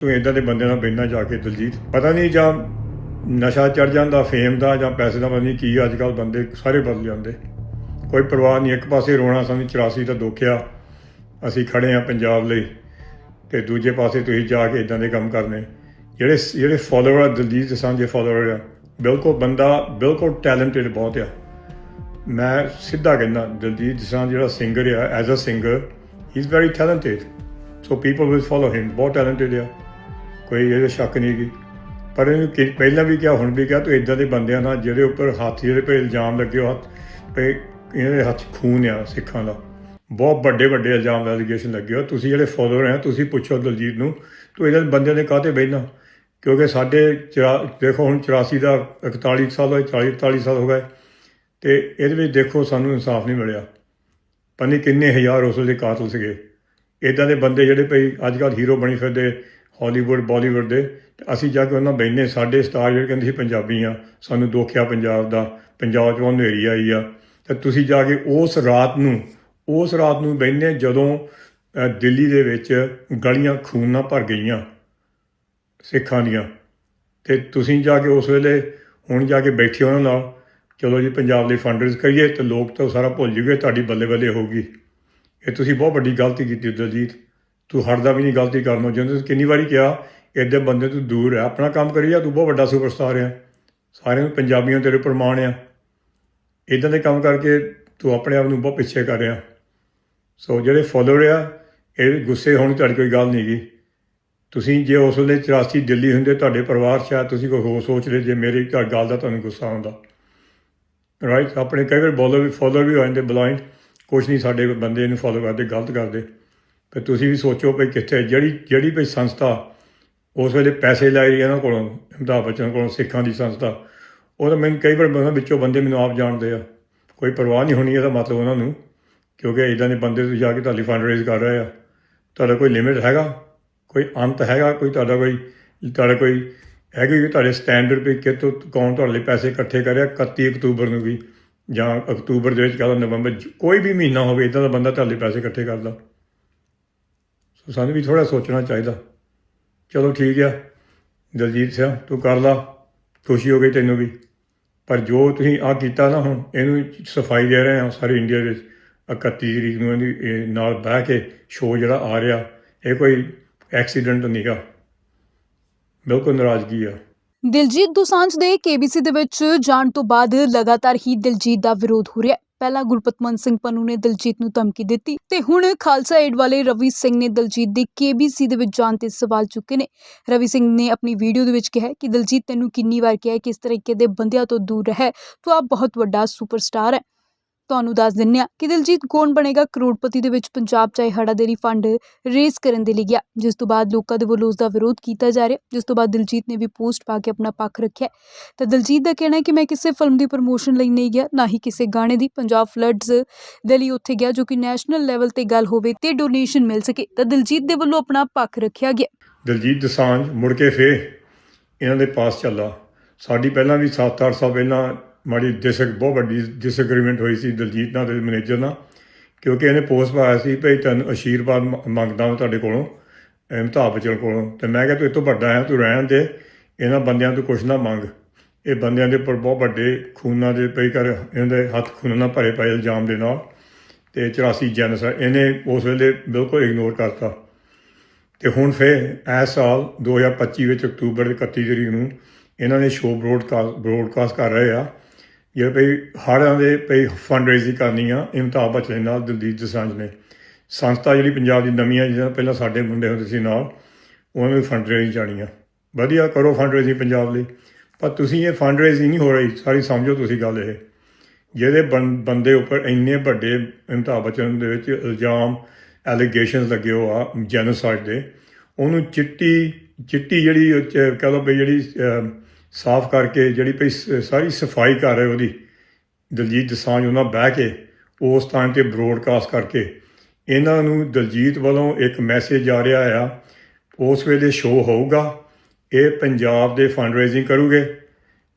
ਤੂੰ ਇਦਾਂ ਦੇ ਬੰਦਿਆਂ ਨਾਲ ਬੈਠਣਾ ਜਾ ਕੇ ਦਲਜੀਤ, ਪਤਾ ਨਹੀਂ ਜਾਂ ਨਸ਼ਾ ਚੜ ਜਾਂਦਾ ਫੇਮ ਦਾ ਜਾਂ ਪੈਸੇ ਦਾ, ਪਤਾ ਨਹੀਂ ਕੀ ਅੱਜ ਕੱਲ ਬੰਦੇ ਸਾਰੇ ਬਦਲ ਜਾਂਦੇ। ਕੋਈ ਪਰਵਾਹ ਨਹੀਂ, ਇੱਕ ਪਾਸੇ ਰੋਣਾ, ਸਾਨੂੰ 84 ਦਾ ਦੁੱਖ ਆ, ਅਸੀਂ ਖੜੇ ਆ ਪੰਜਾਬ ਲਈ, ਤੇ ਦੂਜੇ ਪਾਸੇ ਤੁਸੀਂ ਜਾ ਕੇ ਇਦਾਂ ਦੇ ਕੰਮ ਕਰਨੇ। ਜਿਹੜੇ ਜਿਹੜੇ ਫਾਲੋਅਰ ਆ, ਦਲਜੀਤ ਦਸਾਂਝ ਦੇ ਫਾਲੋਅਰ ਆ, ਬਿਲਕੁਲ ਬੰਦਾ, ਬਿਲਕੁਲ ਟੈਲੈਂਟਡ ਬਹੁਤ ਆ। ਮੈਂ ਸਿੱਧਾ ਕਹਿੰਦਾ, ਦਲਜੀਤ ਦਸਾਂਝ ਜਿਹੜਾ ਸਿੰਗਰ ਆ as a singer he is very talented so people will follow him ਬਹੁਤ ਟੈਲੈਂਟਡ ਆ। ਕੋਈ ਇਹਦੇ ਸ਼ੱਕ ਨਹੀਂ ਗੀ। ਪਰ ਇਹਨੂੰ ਕਿ- ਪਹਿਲਾਂ ਵੀ ਕਿਹਾ, ਹੁਣ ਵੀ ਕਿਹਾ, ਤੂੰ ਇਦਾਂ ਦੇ ਬੰਦਿਆਂ ਨਾਲ ਜਿਹੜੇ ਉੱਪਰ ਹੱਥ ਜਿਹੜੇ ਪੇ ਇਲਜ਼ਾਮ ਲੱਗੇ ਹੋ ਹੱਥ ਪੇ ਇਹਦੇ ਹੱਥ 'ਚ ਖੂਨ ਆ ਸਿੱਖਾਂ ਦਾ। ਬਹੁਤ ਵੱਡੇ ਵੱਡੇ ਇਲਜ਼ਾਮ ਐਲੀਗੇਸ਼ਨ ਲੱਗੇ ਹੋ ਤੁਸੀਂ ਜਿਹੜੇ ਫਾਲੋਅਰ ਆ, ਤੁਸੀਂ ਪੁੱਛੋ ਦਲਜੀਤ ਨੂੰ, ਤੂੰ ਇਹਨਾਂ ਬੰਦਿਆਂ ਦੇ ਕਾਹਤੇ ਬਹਿਣਾ ਕਿਉਂਕਿ ਸਾਡੇ ਚਰਾ- ਦੇਖੋ ਹੁਣ 84 ਦਾ 41 ਸਾਲ ਹੋਏ 40 41 ਸਾਲ ਹੋ ਗਏ, ਤੇ ਇਹਦੇ ਵਿੱਚ ਦੇਖੋ ਸਾਨੂੰ ਇਨਸਾਫ ਨਹੀਂ ਮਿਲਿਆ। ਪਤਾ ਨਹੀਂ ਕਿੰਨੇ ਹਜ਼ਾਰ ਉਸ ਦੇ ਕਾਤਲ ਸੀਗੇ। ਇਦਾਂ ਦੇ ਬੰਦੇ ਜਿਹੜੇ ਭਈ ਅੱਜ ਕੱਲ੍ਹ ਹੀਰੋ ਬਣੀ ਫਿਰਦੇ ਹਾਲੀਵੁੱਡ ਬਾਲੀਵੁੱਡ ਦੇ। ਤੇ ਅਸੀਂ ਜਾ ਕੇ ਉਹਨਾਂ ਬੈਠਨੇ ਸਾਡੇ ਸਟਾਰ ਜਿਹੜੇ ਕਹਿੰਦੇ ਸੀ ਪੰਜਾਬੀ ਆ, ਸਾਨੂੰ ਦੁੱਖ ਆ ਪੰਜਾਬ ਦਾ, ਪੰਜਾਬ 'ਚ ਹਨੇਰੀ ਆਈ ਆ। ਤੇ ਤੁਸੀਂ ਜਾ ਕੇ ਉਸ ਰਾਤ ਨੂੰ, ਉਸ ਰਾਤ ਨੂੰ ਬੈਠਨੇ ਜਦੋਂ ਦਿੱਲੀ ਦੇ ਵਿੱਚ ਗਲੀਆਂ ਖੂਨ ਨਾਲ ਭਰ ਗਈਆਂ, ਸਿੱਖਾਂ ਦੀਆਂ। ਤੇ ਤੁਸੀਂ ਜਾ ਕੇ ਉਸ ਵੇਲੇ ਹੁਣ ਜਾ ਕੇ ਬੈਠੇ ਉਹਨਾਂ ਨਾਲ ਚਲੋ ਜੀ ਪੰਜਾਬ ਲਈ ਫੰਡਰਸ ਕਰੀਏ ਤੇ ਲੋਕ ਤਾਂ ਸਾਰਾ ਭੁੱਲ ਜੂਗੇ, ਤੁਹਾਡੀ ਬੱਲੇ ਬੱਲੇ ਹੋਊਗੀ। ਇਹ ਤੁਸੀਂ ਬਹੁਤ ਵੱਡੀ ਗਲਤੀ ਕੀਤੀ, ਦਲਜੀਤ। ਤੂੰ ਹਟਦਾ ਵੀ ਨਹੀਂ ਗਲਤੀ ਕਰਨੋਂ ਜਿੰਦੇ ਕਿੰਨੀ ਵਾਰੀ ਕਿਹਾ ਇਹਦੇ ਬੰਦੇ ਤੋਂ ਦੂਰ ਹੈ ਆਪਣਾ ਕੰਮ ਕਰੀ ਜਾ, ਤੂੰ ਬਹੁਤ ਵੱਡਾ ਸੁਪਰਸਟਾਰ ਆ। ਸਾਰਿਆਂ ਨੂੰ ਪੰਜਾਬੀਆਂ ਤੇਰੇ ਉੱਪਰ ਮਾਣ ਆ। ਇਦਾਂ ਦੇ ਕੰਮ ਕਰਕੇ ਤੂੰ ਆਪਣੇ ਆਪ ਨੂੰ ਬਹੁਤ ਪਿੱਛੇ ਕਰ ਰਿਹਾ। ਸੋ ਜਿਹੜੇ ਫਾਲੋਅਰ ਆ, ਇਹ ਗੁੱਸੇ ਹੋਣ ਦੀ ਤੁਹਾਡੀ ਕੋਈ ਗੱਲ ਨਹੀਂ ਗੀ। ਤੁਸੀਂ ਜੇ ਉਸ ਵੇਲੇ 84 ਦਿੱਲੀ ਹੁੰਦੇ, ਤੁਹਾਡੇ ਪਰਿਵਾਰ 'ਚ ਆ, ਤੁਸੀਂ ਕੋਈ ਹੋਰ ਸੋਚਦੇ ਜੇ ਮੇਰੀ ਘਰ ਗੱਲ ਦਾ ਤੁਹਾਨੂੰ ਗੁੱਸਾ ਆਉਂਦਾ। ਰਾਈਟ ਆਪਣੇ ਕਈ ਵਾਰ ਬੋਲਰ ਵੀ ਫਾਲੋਅਰ ਵੀ ਹੋ ਜਾਂਦੇ ਬਲਾਈਂਡ ਕੁਛ ਨਹੀਂ ਸਾਡੇ ਬੰਦੇ ਇਹਨੂੰ ਫਾਲੋ ਕਰਦੇ, ਗਲਤ ਕਰਦੇ। ਫਿਰ ਤੁਸੀਂ ਵੀ ਸੋਚੋ ਭਈ ਕਿੱਥੇ ਜਿਹੜੀ ਜਿਹੜੀ ਭਈ ਸੰਸਥਾ ਉਸ ਵੇਲੇ ਪੈਸੇ ਲੈ ਰਹੀ ਹੈ ਇਹਨਾਂ ਕੋਲੋਂ, ਅਮਿਤਾਭ ਬੱਚਨ ਕੋਲੋਂ, ਸਿੱਖਾਂ ਦੀ ਸੰਸਥਾ, ਉਹ ਤਾਂ ਮੈਨੂੰ ਕਈ ਵਾਰ ਉਹਨਾਂ ਵਿੱਚੋਂ ਬੰਦੇ ਮੈਨੂੰ ਆਪ ਜਾਣਦੇ ਆ। ਕੋਈ ਪਰਵਾਹ ਨਹੀਂ ਹੋਣੀ, ਇਹਦਾ ਮਤਲਬ ਉਹਨਾਂ ਨੂੰ, ਕਿਉਂਕਿ ਇਦਾਂ ਦੇ ਬੰਦੇ ਤੁਸੀਂ ਜਾ ਕੇ ਤੁਹਾਡੀ ਫੰਡ ਰੇਜ਼ ਕਰ ਰਹੇ ਆ। ਤੁਹਾਡਾ ਕੋਈ ਲਿਮਿਟ ਹੈਗਾ? ਕੋਈ ਅੰਤ ਹੈਗਾ? ਕੋਈ ਤੁਹਾਡਾ ਕੋਈ ਤੁਹਾਡਾ ਕੋਈ ਹੈਗੀ ਕਿ ਤੁਹਾਡੇ ਸਟੈਂਡਰਡ ਵੀ ਕਿਤੋਂ ਕੌਣ ਤੁਹਾਡੇ ਲਈ ਪੈਸੇ ਇਕੱਠੇ ਕਰਿਆ 31 ਅਕਤੂਬਰ ਨੂੰ ਵੀ, ਜਾਂ ਅਕਤੂਬਰ ਦੇ ਵਿੱਚ ਕਹਦਾ ਨਵੰਬਰ, ਕੋਈ ਵੀ ਮਹੀਨਾ ਹੋਵੇ ਇਦਾਂ ਦਾ ਬੰਦਾ ਤੁਹਾਡੇ ਪੈਸੇ ਇਕੱਠੇ ਕਰਦਾ। ਸਾਨੂੰ ਵੀ ਥੋੜਾ ਸੋਚਣਾ ਚਾਹੀਦਾ। ਚਲੋ ਠੀਕ ਆ, ਦਲਜੀਤ ਸਿੰਘ, ਤੂੰ ਕਰ ਲਾ, ਖੁਸ਼ੀ ਹੋ ਗਈ ਤੈਨੂੰ ਵੀ। ਪਰ ਜੋ ਤੁਸੀਂ ਆ ਕੀਤਾ ਨਾ ਹੁਣ, ਇਹਨੂੰ ਸਫ਼ਾਈ ਦੇ ਰਹੇ ਆ ਸਾਰੇ ਇੰਡੀਆ ਵਿੱਚ। 31 ਤਰੀਕ ਨੂੰ ਇਹਦੀ ਨਾਲ ਬਹਿ ਕੇ ਸ਼ੋਅ ਜਿਹੜਾ ਆ ਰਿਹਾ, ਇਹ ਕੋਈ ਐਕਸੀਡੈਂਟ ਨਹੀਂਗਾ ਬਿਲਕੁਲ ਨਾਰਾਜ਼ਗੀ ਆ। ਦਿਲਜੀਤ ਦੋਸਾਂਝ ਦੇ ਕੇਬੀਸੀ ਦੇ ਵਿੱਚ ਜਾਣ ਤੋਂ ਬਾਅਦ ਲਗਾਤਾਰ ਹੀ ਦਿਲਜੀਤ ਦਾ ਵਿਰੋਧ ਹੋ ਰਿਹਾ। ਹੈ ਪਹਿਲਾਂ ਗੁਰਪਤਮਨ ਸਿੰਘ ਪੰਨੂ ਨੇ ਦਲਜੀਤ ਨੂੰ ਧਮਕੀ ਦਿੱਤੀ ਤੇ ਹੁਣ ਖਾਲਸਾ ਏਡ ਵਾਲੇ ਰਵੀ ਸਿੰਘ ਨੇ ਦਿਲਜੀਤ ਦੀ ਕੇਬੀਸੀ ਦੇ ਵਿੱਚ ਜਾਣ ਤੇ ਸਵਾਲ ਚੁੱਕੇ ਨੇ। ਰਵੀ ਸਿੰਘ ਨੇ ਆਪਣੀ ਵੀਡੀਓ ਦੇ ਵਿੱਚ ਕਿਹਾ ਕਿ ਦਲਜੀਤ ਤੈਨੂੰ ਕਿੰਨੀ ਵਾਰ ਕਿਹਾ ਹੈ ਕਿ ਇਸ ਤਰੀਕੇ ਦੇ ਬੰਦਿਆਂ ਤੋਂ ਦੂਰ ਰਹਿ। ਤੂੰ ਆਪ ਬਹੁਤ ਵੱਡਾ ਸੁਪਰਸਟਾਰ ਹੈ। ਤੁਹਾਨੂੰ ਦੱਸ ਦਿੰਨੇ ਆ ਕਿ ਦਿਲਜੀਤ ਕੌਣ ਬਣੇਗਾ? ਕਰੋੜਪਤੀ ਦੇ ਵਿੱਚ ਪੰਜਾਬ ਚਾਹੇ ਹੜਾ ਫੰਡ ਰੇਜ਼ ਕਰਨ ਦੇ ਲਈ ਗਿਆ। ਜਿਸ ਤੋਂ ਬਾਅਦ ਲੋਕਾਂ ਦੇ ਵੱਲੋਂ ਉਸ ਦਾ ਵਿਰੋਧ ਕੀਤਾ ਜਾ ਰਿਹਾ। ਜਿਸ ਤੋਂ ਬਾਅਦ ਦਿਲਜੀਤ ਨੇ ਵੀ ਪੋਸਟ ਪਾ ਕੇ ਆਪਣਾ ਪੱਖ ਰੱਖਿਆ ਤਾਂ ਦਿਲਜੀਤ ਦਾ ਕਹਿਣਾ ਹੈ ਕਿ ਮੈਂ ਕਿਸੇ ਫਿਲਮ ਦੀ ਪ੍ਰਮੋਸ਼ਨ ਲਈ ਨਹੀਂ ਗਿਆ, ਨਾ ਹੀ ਕਿਸੇ ਗਾਣੇ ਦੀ। ਪੰਜਾਬ ਫਲੱਡਸ ਦੇ ਲਈ ਉੱਥੇ ਗਿਆ ਜੋ ਕਿ ਨੈਸ਼ਨਲ ਲੈਵਲ ਤੇ ਗੱਲ ਹੋਵੇ ਤੇ ਡੋਨੇਸ਼ਨ ਮਿਲ ਸਕੇ। ਤਾਂ ਦਿਲਜੀਤ ਦੇ ਵੱਲੋਂ ਆਪਣਾ ਪੱਖ ਰੱਖਿਆ ਗਿਆ। ਦਿਲਜੀਤ ਦਸਾਂਝ ਮੁੜ ਕੇ ਫੇਰ ਇਹਨਾਂ ਦੇ ਪਾਸ ਚੱਲਾ। ਸਾਡੀ ਪਹਿਲਾਂ ਵੀ 7-8 ਸਾਲ ਪਹਿਲਾਂ ਮਾੜੀ ਡਿਸਕ ਬਹੁਤ ਵੱਡੀ ਡਿਸਐਗਰੀਮੈਂਟ ਹੋਈ ਸੀ ਦਲਜੀਤ ਨਾਲ ਤੇ ਮੈਨੇਜਰ ਨਾਲ, ਕਿਉਂਕਿ ਇਹਨੇ ਪੋਸਟ ਪਾਇਆ ਸੀ ਭਈ ਤੁਹਾਨੂੰ ਆਸ਼ੀਰਵਾਦ ਮੰਗਦਾ ਹਾਂ ਤੁਹਾਡੇ ਕੋਲੋਂ ਅਮਿਤਾਭ ਬੱਚਨ ਕੋਲੋਂ। ਤੇ ਮੈਂ ਕਿਹਾ ਤੂੰ ਇਹ ਤੋਂ ਵੱਡਾ ਹੈ ਤੂੰ ਰਹਿਣ ਦੇ, ਇਹਨਾਂ ਬੰਦਿਆਂ ਤੋਂ ਕੁਛ ਨਾ ਮੰਗ। ਇਹ ਬੰਦਿਆਂ ਦੇ ਉੱਪਰ ਬਹੁਤ ਵੱਡੇ ਖੂਨਾਂ ਦੇ ਪਈ ਕਰ ਇਹਨਾਂ ਦੇ ਹੱਥ ਖੂਨਾਂ ਨਾਲ ਭਰੇ ਪਏ ਇਲਜ਼ਾਮ ਦੇ ਨਾਲ, ਤੇ 84 ਜੈਨਸ ਇਹਨੇ ਉਸ ਵੇਲੇ ਬਿਲਕੁਲ ਇਗਨੋਰ ਕਰਤਾ। ਤੇ ਹੁਣ ਫਿਰ ਇਸ ਸਾਲ 2025 ਵਿੱਚ ਅਕਤੂਬਰ ਦੇ 31 ਤਰੀਕ ਨੂੰ ਇਹਨਾਂ ਨੇ ਸ਼ੋਅ ਬ੍ਰੋਡਕਾਸਟ ਬ੍ਰੋਡਕਾਸਟ ਕਰ ਰਹੇ ਆ। ਜਿਹੜੇ ਭਈ ਹੜ੍ਹਾਂ ਦੇ ਭਈ ਫੰਡ ਰੇਜ਼ਿੰਗ ਕਰਨੀ ਆ ਅਮਿਤਾਭ ਬੱਚਨ ਨਾਲ ਦਿਲਜੀਤ ਦਸਾਂਝ ਨੇ। ਸੰਸਥਾ ਜਿਹੜੀ ਪੰਜਾਬ ਦੀ ਨਵੀਂ ਆ ਜਿਹਦਾ ਪਹਿਲਾਂ ਸਾਡੇ ਮੁੰਡੇ ਹੁੰਦੇ ਸੀ ਨਾਲ, ਉਹਨਾਂ ਨੂੰ ਫੰਡ ਰੇਜ਼ਿੰਗ ਜਾਣੀ ਆ ਵਧੀਆ ਕਰੋ ਫੰਡ ਰੇਜ਼ਿੰਗ ਪੰਜਾਬ ਲਈ। ਪਰ ਤੁਸੀਂ ਇਹ ਫੰਡ ਰੇਜ਼ਿੰਗ ਨਹੀਂ ਹੋ ਰਹੀ, ਸਾਰੀ ਸਮਝੋ ਤੁਸੀਂ ਗੱਲ ਇਹ। ਜਿਹਦੇ ਬੰ- ਬੰਦੇ ਉੱਪਰ ਇੰਨੇ ਵੱਡੇ ਅਮਿਤਾਭ ਬੱਚਨ ਦੇ ਵਿੱਚ ਇਲਜ਼ਾਮ ਐਲੀਗੇਸ਼ਨਸ ਲੱਗੇ ਹੋ ਆ ਜੈਨੋਸਾਈਡ ਦੇ, ਉਹਨੂੰ ਚਿੱਟੀ ਚਿੱਟੀ ਜਿਹੜੀ ਉਹ ਕਹਿ ਲਓ ਵੀ ਜਿਹੜੀ ਸਾਫ਼ ਕਰਕੇ ਜਿਹੜੀ ਭਈ ਸ- ਸਾਰੀ ਸਫ਼ਾਈ ਕਰ ਰਹੇ ਉਹਦੀ। ਦਲਜੀਤ ਦਸਾਂਝ ਉਹਨਾਂ ਬਹਿ ਕੇ ਉਸ ਟਾਈਮ ਤੇ ਬ੍ਰੋਡਕਾਸਟ ਕਰਕੇ। ਇਹਨਾਂ ਨੂੰ ਦਲਜੀਤ ਵੱਲੋਂ ਇੱਕ ਮੈਸੇਜ ਆ ਰਿਹਾ ਆ, ਉਸ ਵੇਲੇ ਸ਼ੋਅ ਹੋਊਗਾ, ਇਹ ਪੰਜਾਬ ਦੇ ਫੰਡ ਰੇਜ਼ਿੰਗ ਕਰੂਗੇ।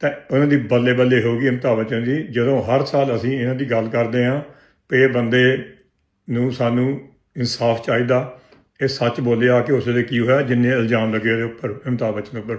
ਤਾਂ ਉਹਨਾਂ ਦੀ ਬੱਲੇ ਬੱਲੇ ਹੋਊਗੀ ਅਮਿਤਾਭ ਬੱਚਨ ਦੀ ਜਦੋਂ ਹਰ ਸਾਲ ਅਸੀਂ ਇਹਨਾਂ ਦੀ ਗੱਲ ਕਰਦੇ ਹਾਂ ਕਿ ਇਹ ਬੰਦੇ ਨੂੰ ਸਾਨੂੰ ਇਨਸਾਫ ਚਾਹੀਦਾ। ਇਹ ਸੱਚ ਬੋਲਿਆ ਕਿ ਉਸ ਦੇ ਕੀ ਹੋਇਆ, ਜਿੰਨੇ ਇਲਜ਼ਾਮ ਲੱਗੇ ਉਹਦੇ ਉੱਪਰ, ਅਮਿਤਾਭ ਬੱਚਨ ਉੱਪਰ।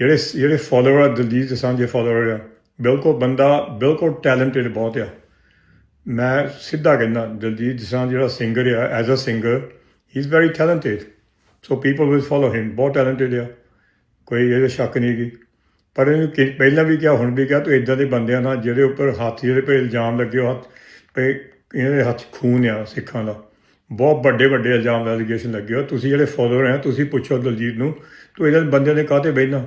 ਜਿਹੜੇ ਜਿਹੜੇ ਫਾਲੋਅਰ ਆ, ਦਲਜੀਤ ਦੋਸਾਂਝ ਦੇ ਫਾਲੋਅਰ ਆ, ਬਿਲਕੁਲ ਬੰਦਾ, ਬਿਲਕੁਲ ਟੈਲੈਂਟਡ ਬਹੁਤ ਆ। ਮੈਂ ਸਿੱਧਾ ਕਹਿੰਦਾ, ਦਲਜੀਤ ਦੋਸਾਂਝ ਜਿਹੜਾ ਸਿੰਗਰ ਆ as a singer he is very talented so people will follow him ਬਹੁਤ ਟੈਲੈਂਟਡ ਆ। ਕੋਈ ਇਹਦੇ ਸ਼ੱਕ ਨਹੀਂ ਗੀ ਪਰ ਇਹਨੂੰ ਪਹਿਲਾਂ ਵੀ ਕਿਹਾ, ਹੁਣ ਵੀ ਕਿਹਾ, ਤੂੰ ਇਦਾਂ ਦੇ ਬੰਦਿਆਂ ਨਾਲ ਜਿਹਦੇ ਉੱਪਰ ਹੱਥ ਜਿਹੜੇ ਤੇ ਇਲਜ਼ਾਮ ਲੱਗੇ ਹੋ ਹੱਥ ਪਏ ਇਹਦੇ ਹੱਥ 'ਚ ਖੂਨ ਆ ਸਿੱਖਾਂ ਦਾ। ਬਹੁਤ ਵੱਡੇ ਵੱਡੇ ਇਲਜ਼ਾਮ ਐਲੀਗੇਸ਼ਨ ਲੱਗੇ ਹੋ ਤੁਸੀਂ ਜਿਹੜੇ ਫਾਲੋਅਰ ਆ, ਤੁਸੀਂ ਪੁੱਛੋ ਦਲਜੀਤ ਨੂੰ, ਤੂੰ ਇਹਨਾਂ ਬੰਦਿਆਂ ਦੇ ਕਾਹਤੇ ਬਹਿਣਾ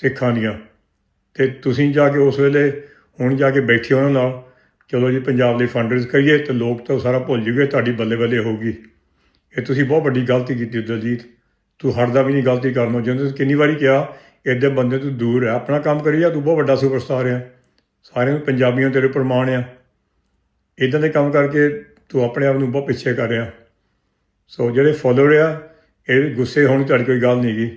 ਸਿੱਖਾਂ ਦੀਆਂ। ਤੇ ਤੁਸੀਂ ਜਾ ਕੇ ਉਸ ਵੇਲੇ ਹੁਣ ਜਾ ਕੇ ਬੈਠੇ ਉਹਨਾਂ ਨਾਲ ਚਲੋ ਜੀ, ਪੰਜਾਬ ਲਈ ਫੰਡਰਸ ਕਰੀਏ ਤੇ ਲੋਕ ਤਾਂ ਸਾਰਾ ਭੁੱਲ ਜੂਗੇ, ਤੁਹਾਡੀ ਬੱਲੇ ਬੱਲੇ ਹੋਊਗੀ। ਇਹ ਤੁਸੀਂ ਬਹੁਤ ਵੱਡੀ ਗਲਤੀ ਕੀਤੀ ਦਲਜੀਤ। ਤੂੰ ਹਟਦਾ ਵੀ ਨਹੀਂ, ਗਲਤੀ ਕਰਨੋਂ ਜਿੰਦੇ ਕਿੰਨੀ ਵਾਰੀ ਕਿਹਾ ਏਡੇ ਬੰਦੇ ਤੋਂ ਦੂਰ ਹੈ ਆਪਣਾ ਕੰਮ ਕਰੀ ਜਾ, ਤੂੰ ਬਹੁਤ ਵੱਡਾ ਸੁਪਰਸਟਾਰ ਆ। ਸਾਰਿਆਂ ਨੂੰ ਪੰਜਾਬੀਆਂ ਤੇਰੇ ਪ੍ਰਮਾਣ ਆ। ਇਦਾਂ ਦੇ ਕੰਮ ਕਰਕੇ ਤੂੰ ਆਪਣੇ ਆਪ ਨੂੰ ਬਹੁਤ ਪਿੱਛੇ ਕਰ ਰਿਹਾ। ਸੋ ਜਿਹੜੇ ਫਾਲੋਅਰ ਆ, ਇਹ ਗੁੱਸੇ ਹੋਣ ਦੀ ਤੁਹਾਡੀ ਕੋਈ ਗੱਲ ਨਹੀਂ ਗੀ।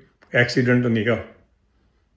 ਐਕਸੀਡੈਂਟ ਨਹੀਂਗਾ